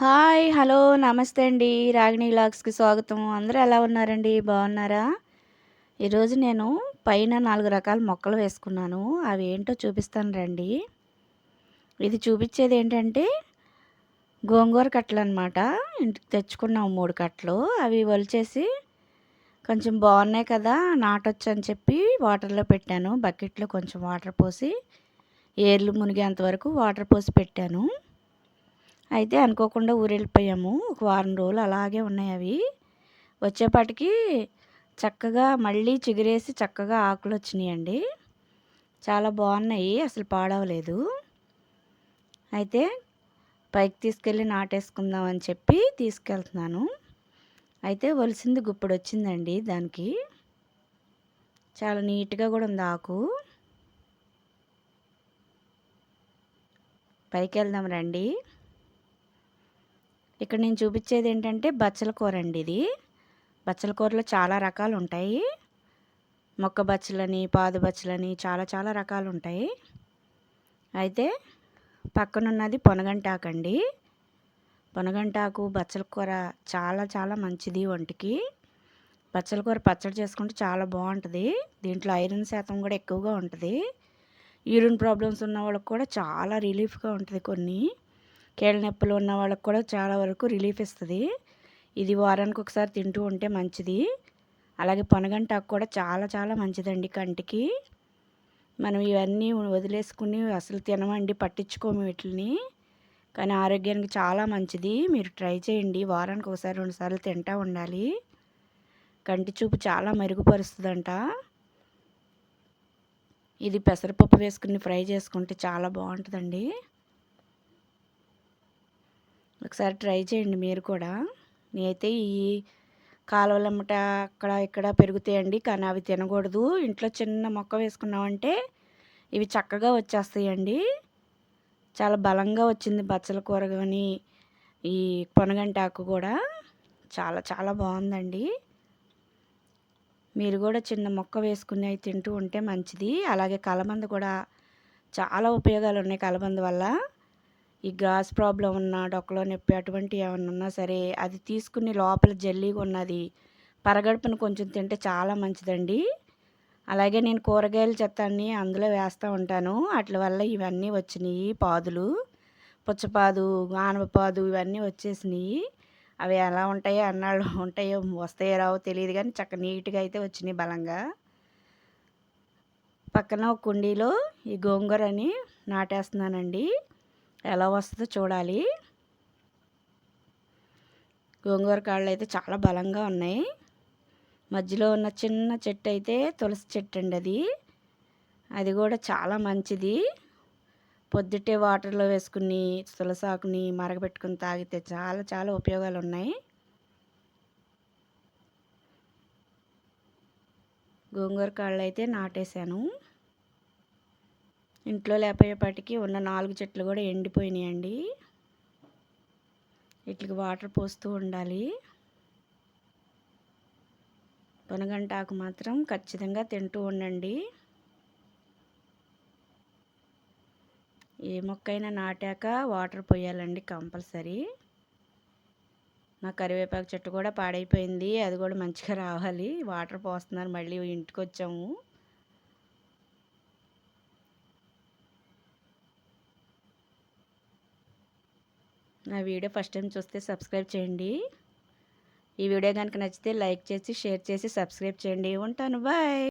Hi hello నమస్తే అండి. రాగిణి వ్లాగ్స్కి స్వాగతం. అందరూ ఎలా ఉన్నారండి? బాగున్నారా? ఈరోజు నేను పైన నాలుగు రకాల మొక్కలు వేసుకున్నాను. అవి ఏంటో చూపిస్తాను రండి. ఇది చూపించేది ఏంటంటే గోంగూర కట్టలు అనమాట ఇంటికి తెచ్చుకున్నాం మూడు కట్టలు. అవి వలిచేసి కొంచెం బాగున్నాయి కదా నాటొచ్చు అని చెప్పి వాటర్లో పెట్టాను. బకెట్లో కొంచెం వాటర్ పోసి ఏర్లు మునిగేంత వరకు వాటర్ పోసి పెట్టాను. అయితే అనుకోకుండా ఊరెళ్ళిపోయాము. ఒక వారం రోజులు అలాగే ఉన్నాయి అవి. వచ్చేపాటికి చక్కగా మళ్ళీ చిగురేసి చక్కగా ఆకులు వచ్చినాయండి. చాలా బాగున్నాయి అసలు పాడవలేదు. అయితే పైకి తీసుకెళ్ళి నాటేసుకుందాం అని చెప్పి తీసుకెళ్తున్నాను. అయితే వలిసింది గుప్పుడు వచ్చిందండి దానికి. చాలా నీట్గా కూడా ఉంది ఆకు. పైకి వెళ్దాం రండి. ఇక్కడ నేను చూపించేది ఏంటంటే బచ్చల కూర అండి ఇది. బచ్చల కూరలో చాలా రకాలు ఉంటాయి. మొక్క బచ్చలని పాదు బచ్చలని చాలా చాలా రకాలు ఉంటాయి. అయితే పక్కనున్నది పొనగంటాకండి. పొనగంటాకు బచ్చల కూర చాలా చాలా మంచిది ఒంటికి. బచ్చల కూర పచ్చడి చేసుకుంటే చాలా బాగుంటుంది. దీంట్లో ఐరన్ శాతం కూడా ఎక్కువగా ఉంటుంది. యూరిన్ ప్రాబ్లమ్స్ ఉన్న వాళ్ళకి కూడా చాలా రిలీఫ్గా ఉంటుంది కొన్ని. కీళ్ళ నొప్పులు ఉన్న వాళ్ళకి కూడా చాలా వరకు రిలీఫ్ ఇస్తుంది. ఇది వారానికి ఒకసారి తింటూ ఉంటే మంచిది. అలాగే పనగంటాకు కూడా చాలా చాలా మంచిదండి కంటికి. మనం ఇవన్నీ వదిలేసుకుని అసలు తినమండి పట్టించుకోము వీటిని కానీ ఆరోగ్యానికి చాలా మంచిది. మీరు ట్రై చేయండి. వారానికి ఒకసారి రెండుసార్లు తింటూ ఉండాలి. కంటి చూపు చాలా మెరుగుపరుస్తుందంట. ఇది పెసరపప్పు వేసుకుని ఫ్రై చేసుకుంటే చాలా బాగుంటుందండి. ఒకసారి ట్రై చేయండి మీరు కూడా. నేనైతే ఈ కాలువలమ్మట అక్కడ ఇక్కడ పెరుగుతాయండి. కానీ అవి తినకూడదు. ఇంట్లో చిన్న మొక్క వేసుకున్నామంటే ఇవి చక్కగా వచ్చేస్తాయండి. చాలా బలంగా వచ్చింది బచ్చల కూర కానీ ఈ పొనగంటాకు కూడా. చాలా చాలా బాగుందండి. మీరు కూడా చిన్న మొక్క వేసుకుని అవి తింటూ ఉంటే మంచిది. అలాగే కలబంద కూడా చాలా ఉపయోగాలు ఉన్నాయి కలబంద వల్ల. ఈ గ్రాస్ ప్రాబ్లం ఉన్న డొక్కలో నొప్పి అటువంటి ఏమన్నా ఉన్నా సరే అది తీసుకుని లోపల జల్లీగా ఉన్నది పరగడుపును కొంచెం తింటే చాలా మంచిదండి. అలాగే నేను కూరగాయల చెత్తాన్ని అందులో వేస్తూ ఉంటాను. వాటి వల్ల ఇవన్నీ వచ్చినాయి పాదులు పుచ్చపాదు ఆనపపాదు ఇవన్నీ వచ్చేసినాయి. అవి ఎలా ఉంటాయో అన్నాళ్ళు ఉంటాయో వస్తాయో రావో తెలియదు కానీ చక్క నీట్గా అయితే వచ్చినాయి బలంగా. పక్కన ఒక కుండీలో ఈ గోంగూరని నాటేస్తున్నానండి. ఎలా వస్తుందో చూడాలి. గోంగూర కాళ్ళు అయితే చాలా బలంగా ఉన్నాయి. మధ్యలో ఉన్న చిన్న చెట్టు అయితే తులసి చెట్టు అండి అది. అది కూడా చాలా మంచిది. పొద్దుటే వాటర్లో వేసుకుని తులసాకుని మరగబెట్టుకుని తాగితే చాలా చాలా ఉపయోగాలు ఉన్నాయి. గోంగూర కాళ్ళు అయితే నాటేశాను. ఇంట్లో లేకపోయేపాటికి ఉన్న నాలుగు చెట్లు కూడా ఎండిపోయినాయండి. వీటికి వాటర్ పోస్తూ ఉండాలి. పొనగంటాకు మాత్రం ఖచ్చితంగా తింటూ ఉండండి. ఏ మొక్కైనా నాటాక వాటర్ పోయాలండి కంపల్సరీ. నా కరివేపాకు చెట్టు కూడా పాడైపోయింది. అది కూడా మంచిగా రావాలి. వాటర్ పోస్తున్నారు. మళ్ళీ ఇంటికి వచ్చాము నా వీడియో ఫస్ట్ టైం చూస్తే సబ్స్క్రైబ్ చేయండి. ఈ వీడియో కనుక నచ్చితే లైక్ చేసి షేర్ చేసి సబ్స్క్రైబ్ చేయండి. ఉంటాను. బాయ్.